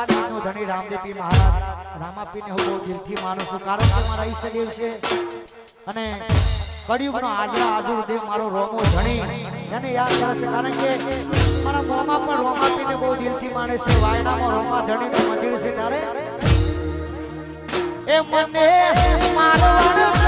આ ધણી રામદેવપી મહારાજ. રામાપીને હું બહુ દિલથી માનું છું, કારણ કે મારા ઈષ્ટદેવ છે. અને કળિયુગનો આજરા આદુર દેવ મારો રોમો ધણી. એને યાદ કરશે કારણ કે મારા મોમાં પણ રોમાપીને બહુ દિલથી માને છે. વાયડામાં રોમા ધણીનું મંદિર છે ત્યારે. એ મને મારવાડ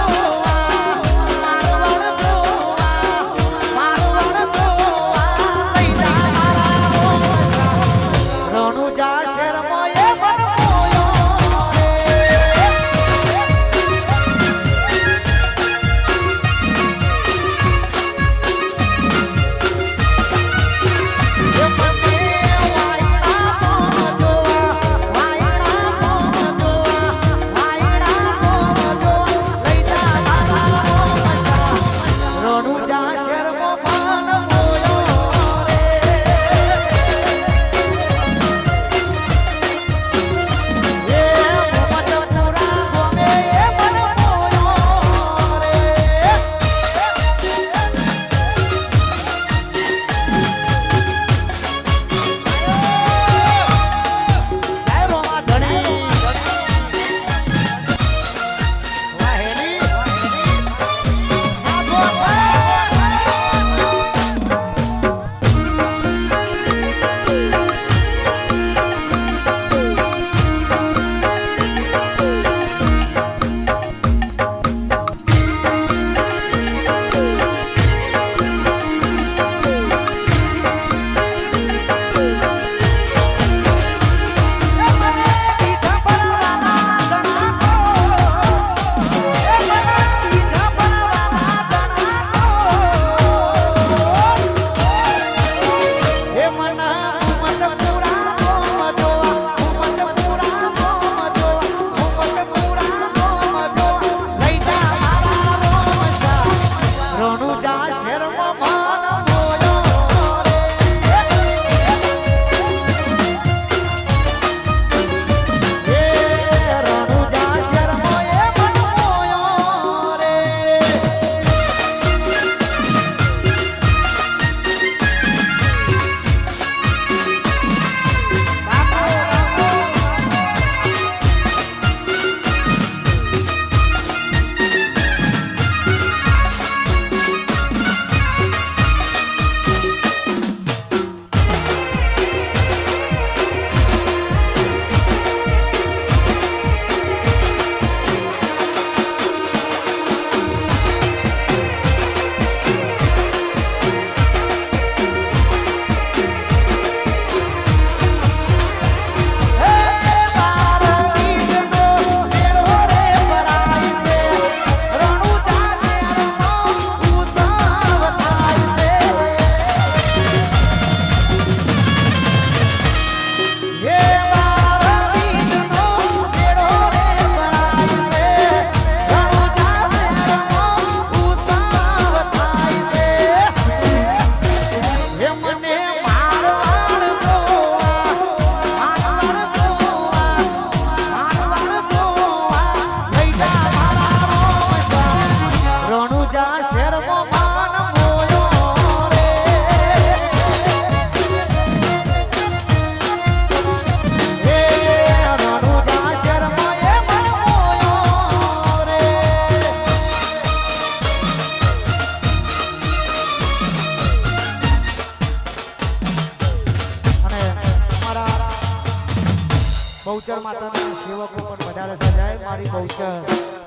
બહુચર માતાના સેવકો પણ વધારે સજાય. મારી બહુચર.